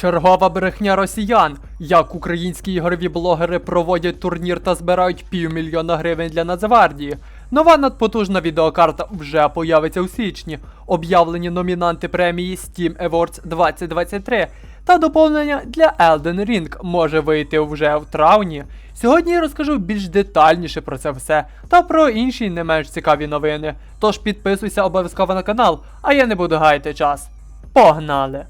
Чергова брехня росіян. Як українські ігрові блогери проводять турнір та збирають півмільйона гривень для Нацгвардії. Нова надпотужна відеокарта вже появиться у січні. Об'явлені номінанти премії Steam Awards 2023 та доповнення для Elden Ring може вийти вже в травні. Сьогодні я розкажу більш детальніше про це все та про інші не менш цікаві новини. Тож підписуйся обов'язково на канал, а я не буду гаяти час. Погнали!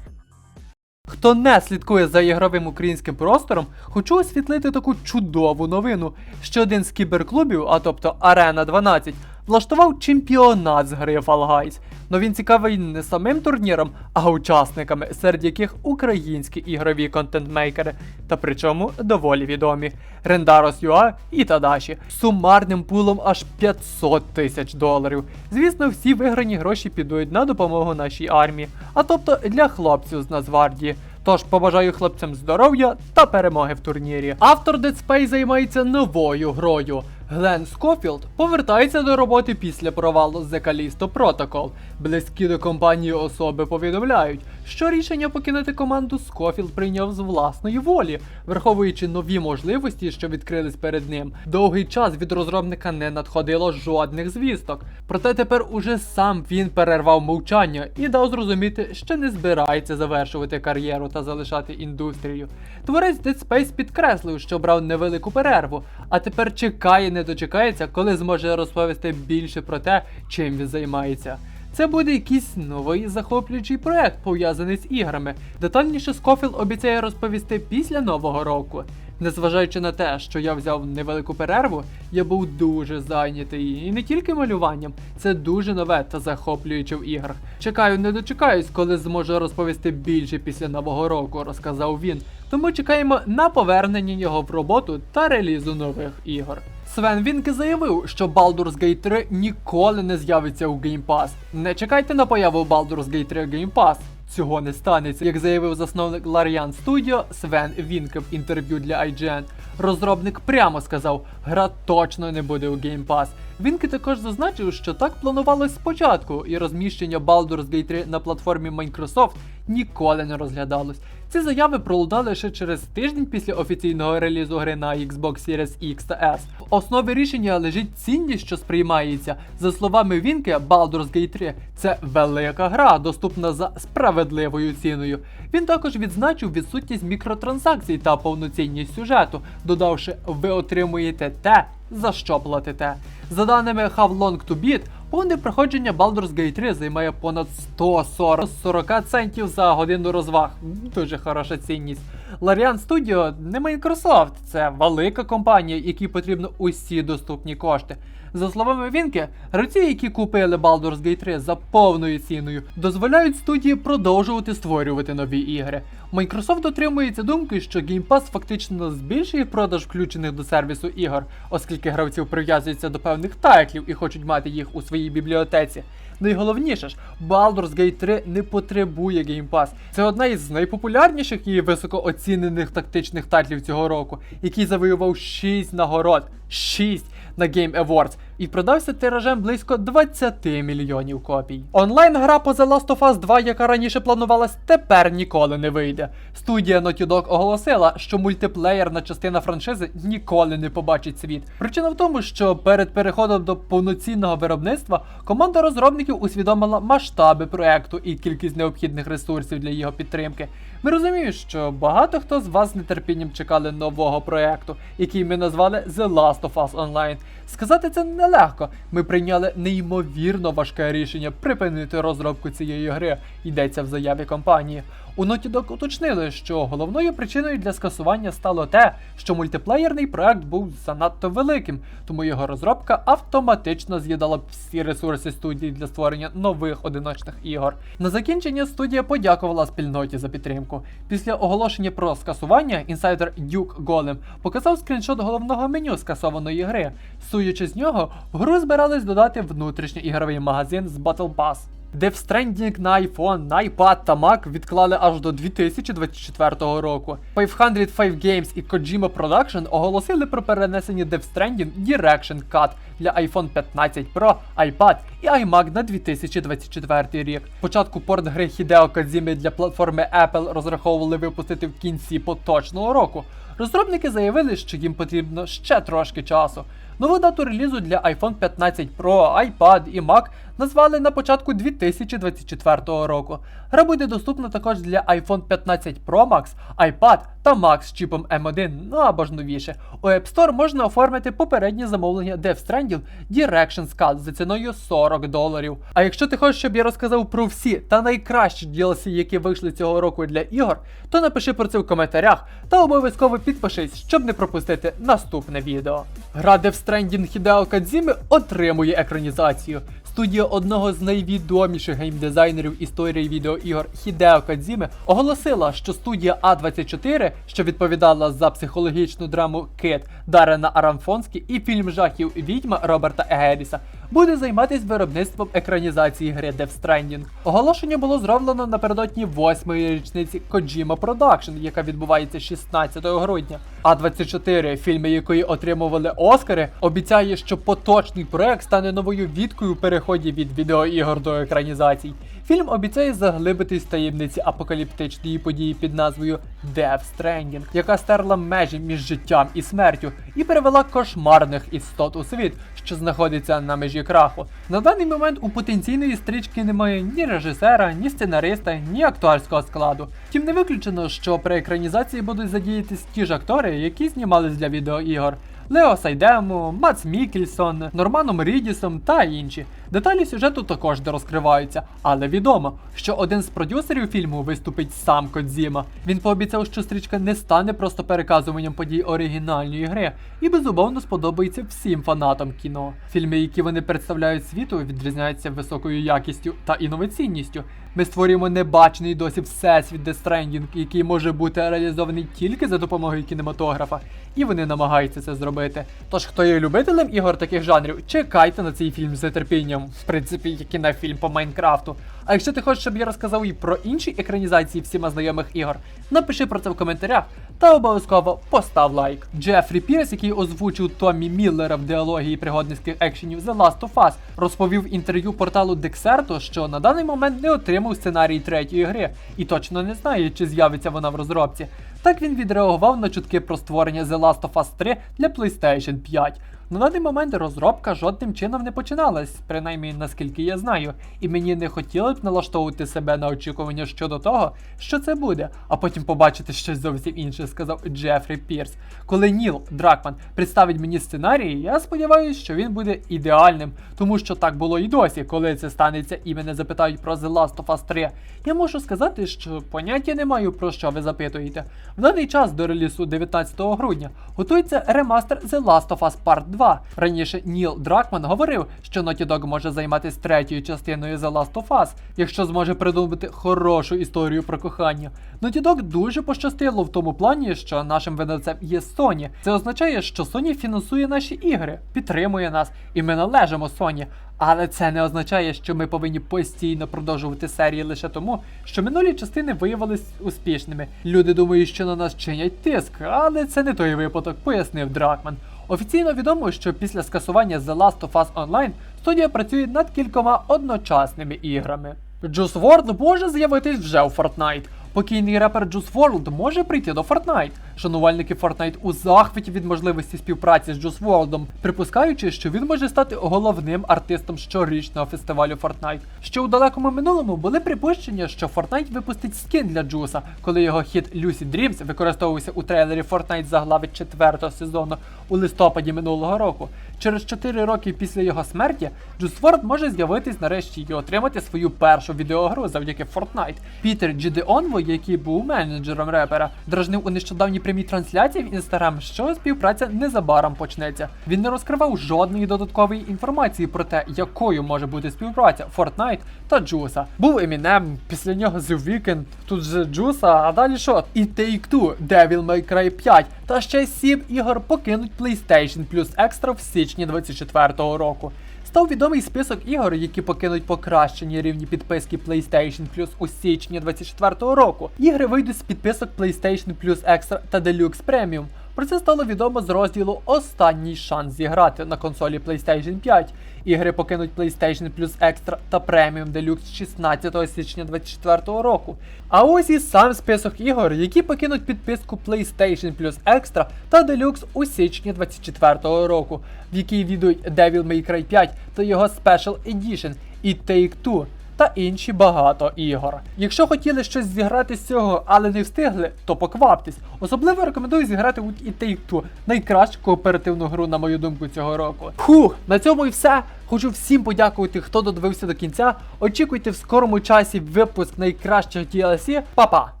Хто не слідкує за ігровим українським простором, хочу освітлити таку чудову новину, що один з кіберклубів, а тобто Арена 12, влаштував чемпіонат з гри Fall Guys. Но він цікавий не самим турніром, а учасниками, серед яких українські ігрові контентмейкери, та причому доволі відомі. Рендарос Юа і Тадаші сумарним пулом аж 500 тисяч доларів. Звісно, всі виграні гроші підуть на допомогу нашій армії, а тобто для хлопців з Нацгвардії. Тож побажаю хлопцям здоров'я та перемоги в турнірі. Автор Dead Space займається новою грою. Глен Скофілд повертається до роботи після провалу The Callisto Protocol. Близькі до компанії особи повідомляють, що рішення покинути команду Скофілд прийняв з власної волі, враховуючи нові можливості, що відкрились перед ним. Довгий час від розробника не надходило жодних звісток. Проте тепер уже сам він перервав мовчання і дав зрозуміти, що не збирається завершувати кар'єру та залишати індустрію. Творець Dead Space підкреслив, що брав невелику перерву, а тепер чекає, не дочекається, коли зможе розповісти більше про те, чим він займається. Це буде якийсь новий захоплюючий проект, пов'язаний з іграми. Детальніше Скофіл обіцяє розповісти після нового року. Незважаючи на те, що я взяв невелику перерву, я був дуже зайнятий і не тільки малюванням, це дуже нове та захоплююче в іграх. Чекаю, не дочекаюсь, коли зможу розповісти більше після нового року, розказав він. Тому чекаємо на повернення його в роботу та релізу нових ігор. Свен Вінке заявив, що Baldur's Gate 3 ніколи не з'явиться у Game Pass. Не чекайте на появу Baldur's Gate 3 в Game Pass. Цього не станеться, як заявив засновник Larian Studio Свен Вінке в інтерв'ю для IGN. Розробник прямо сказав, гра точно не буде у Game Pass. Вінке також зазначив, що так планувалось спочатку, і розміщення Baldur's Gate 3 на платформі Microsoft ніколи не розглядалось. Ці заяви пролунали ще через тиждень після офіційного релізу гри на Xbox Series X та S. В основі рішення лежить цінність, що сприймається. За словами Вінке, Baldur's Gate 3 це велика гра, доступна за справедливою ціною. Він також відзначив відсутність мікротранзакцій та повноцінність сюжету, додавши, ви отримуєте те, за що платите. За даними How Long to Beat, повне проходження Baldur's Gate 3 займає понад 140 40 центів за годину розваг. Дуже хороша цінність. Larian Studio не Microsoft, це велика компанія, якій потрібно усі доступні кошти. За словами Вінки, гравці, які купили Baldur's Gate 3 за повною ціною, дозволяють студії продовжувати створювати нові ігри. Microsoft дотримується думки, що Game Pass фактично збільшує продаж включених до сервісу ігор, оскільки гравців прив'язуються до певних тайтлів і хочуть мати їх у своїй бібліотеці. Найголовніше ж, Baldur's Gate 3 не потребує Game Pass. Це одна із найпопулярніших і високооцінених тактичних тайтлів цього року, який завоював 6 нагород. 6 на Game Awards і продався тиражем близько 20 мільйонів копій. Онлайн-гра по The Last of Us 2, яка раніше планувалась, тепер ніколи не вийде. Студія Naughty Dog оголосила, що мультиплеєрна частина франшизи ніколи не побачить світ. Причина в тому, що перед переходом до повноцінного виробництва команда розробників усвідомила масштаби проекту і кількість необхідних ресурсів для його підтримки. Ми розуміємо, що багато хто з вас з нетерпінням чекали нового проекту, який ми назвали The Last of Us Online. Сказати це нелегко. Ми прийняли неймовірно важке рішення припинити розробку цієї гри, йдеться в заяві компанії. У Naughty Dog уточнили, що головною причиною для скасування стало те, що мультиплеєрний проект був занадто великим, тому його розробка автоматично з'їдала всі ресурси студії для створення нових одиночних ігор. На закінчення студія подякувала спільноті за підтримку. Після оголошення про скасування інсайдер Duke Golem показав скріншот головного меню скасованої гри. Суючи з нього, гру збирались додати внутрішній ігровий магазин з Battle Pass. Death Stranding на iPhone, на iPad та Mac відклали аж до 2024 року. 505 Games і Kojima Production оголосили про перенесення Death Stranding Direction Cut для iPhone 15 Pro, iPad і iMac на 2024 рік. Початку порт гри Hideo Kojima для платформи Apple розраховували випустити в кінці поточного року. Розробники заявили, що їм потрібно ще трошки часу. Нову дату релізу для iPhone 15 Pro, iPad і Mac назвали на початку 2024 року. Гра буде доступна також для iPhone 15 Pro Max, iPad та Mac з чіпом M1, ну або ж новіше. У App Store можна оформити попереднє замовлення Death Stranding Directions Cut за ціною 40 доларів. А якщо ти хочеш, щоб я розказав про всі та найкращі DLC, які вийшли цього року для ігор, то напиши про це в коментарях та обов'язково підпишись, щоб не пропустити наступне відео. Гра Death Stranding Hideo Kojima отримує екранізацію. Студія одного з найвідоміших геймдизайнерів історії відеоігор Хідео Кадзіми оголосила, що студія А24, що відповідала за психологічну драму Кит Дарена Арамфонські і фільм жахів Відьма Роберта Егеріса, буде займатися виробництвом екранізації гри Death Stranding. Оголошення було зроблено напередодні восьмої річниці Kojima Production, яка відбувається 16 грудня. А24, фільми якої отримували Оскари, обіцяє, що поточний проект стане новою відкою у переході від відеоігор до екранізацій. Фільм обіцяє заглибитись в таємниці апокаліптичної події під назвою Death Stranding, яка стерла межі між життям і смертю і перевела кошмарних істот у світ, що знаходиться на межі краху. На даний момент у потенційної стрічки немає ні режисера, ні сценариста, ні акторського складу. Втім, не виключено, що при екранізації будуть задіятись ті ж актори, які знімались для відеоігор. Лео Сайдему, Мац Мікельсон, Норманом Рідісом та інші. Деталі сюжету також не розкриваються, але відомо, що один з продюсерів фільму виступить сам Кодзіма. Він пообіцяв, що стрічка не стане просто переказуванням подій оригінальної гри і безумовно сподобається всім фанатам кіно. Фільми, які вони представляють світу, відрізняються високою якістю та інноваційністю. Ми створюємо небачений досі всесвіт Stranding, який може бути реалізований тільки за допомогою кінематографа, і вони намагаються це зробити. Тож, хто є любителем ігор таких жанрів, чекайте на цей фільм з нетерпінням, в принципі, як і на фільм по Майнкрафту. А якщо ти хочеш, щоб я розказав і про інші екранізації всіма знайомих ігор, напиши про це в коментарях та обов'язково постав лайк. Джефрі Пірс, який озвучив Томмі Міллера в діалогії пригодницьких екшенів The Last of Us, розповів інтерв'ю порталу Dexerto, що на даний момент не отримав сценарій третьої гри і точно не знає, чи з'явиться вона в розробці. Так він відреагував на чутки про створення The Last of Us 3 для PlayStation 5. На даний момент розробка жодним чином не починалась, принаймні наскільки я знаю, і мені не хотілося б налаштовувати себе на очікування щодо того, що це буде, а потім побачити щось зовсім інше, сказав Джефрі Пірс. Коли Ніл Дракман представить мені сценарій, я сподіваюся, що він буде ідеальним, тому що так було і досі, коли це станеться і мене запитають про The Last of Us 3. Я можу сказати, що поняття не маю про що ви запитуєте. В даний час до релізу 19 грудня готується ремастер The Last of Us Part 2. Раніше Ніл Дракман говорив, що Naughty Dog може займатися третьою частиною The Last of Us, якщо зможе придумати хорошу історію про кохання. Naughty Dog дуже пощастило в тому плані, що нашим видавцем є Sony. Це означає, що Sony фінансує наші ігри, підтримує нас, і ми належимо Sony. Але це не означає, що ми повинні постійно продовжувати серії лише тому, що минулі частини виявились успішними. Люди думають, що на нас чинять тиск, але це не той випадок, пояснив Дракман. Офіційно відомо, що після скасування The Last of Us Online студія працює над кількома одночасними іграми. Juice WRLD може з'явитись вже у Fortnite. Покійний репер Juice WRLD може прийти до Fortnite. Шанувальники Fortnite у захваті від можливості співпраці з Juice WRLD, припускаючи, що він може стати головним артистом щорічного фестивалю Fortnite. Ще у далекому минулому були припущення, що Fortnite випустить скін для Джуса, коли його хіт Lucy Dreams використовувався у трейлері Fortnite заглави 4 сезону у листопаді минулого року. Через 4 роки після його смерті Juice WRLD може з'явитись нарешті і отримати свою першу відеогру завдяки Fortnite. Пітер Джідеонво, який був менеджером репера, дражнив у нещодавній прямій трансляції в інстаграм, що співпраця незабаром почнеться. Він не розкривав жодної додаткової інформації про те, якою може бути співпраця Fortnite та Джуса. Був Eminem, після нього The Weeknd, тут же Джуса, а далі що? І Take-Two, Devil May Cry 5 та ще 7 ігор покинуть PlayStation Plus Extra в січні 24-го року. Став відомий список ігор, які покинуть покращені рівні підписки PlayStation Plus у січні 24-го року. Ігри вийдуть з підписок PlayStation Plus Extra та Deluxe Premium. Про це стало відомо з розділу Останній шанс зіграти на консолі PlayStation 5. Ігри покинуть PlayStation Plus Extra та Premium Deluxe 16 січня 2024 року. А ось і сам список ігор, які покинуть підписку PlayStation Plus Extra та Deluxe у січні 2024 року, в якій відуть Devil May Cry 5 та його Special Edition і Take-Two та інші багато ігор. Якщо хотіли щось зіграти з цього, але не встигли, то покваптесь. Особливо рекомендую зіграти у It Take-Two, найкращу кооперативну гру, на мою думку, цього року. Фух, на цьому і все. Хочу всім подякувати, хто додивився до кінця. Очікуйте в скорому часі випуск найкращих DLC. Па-па!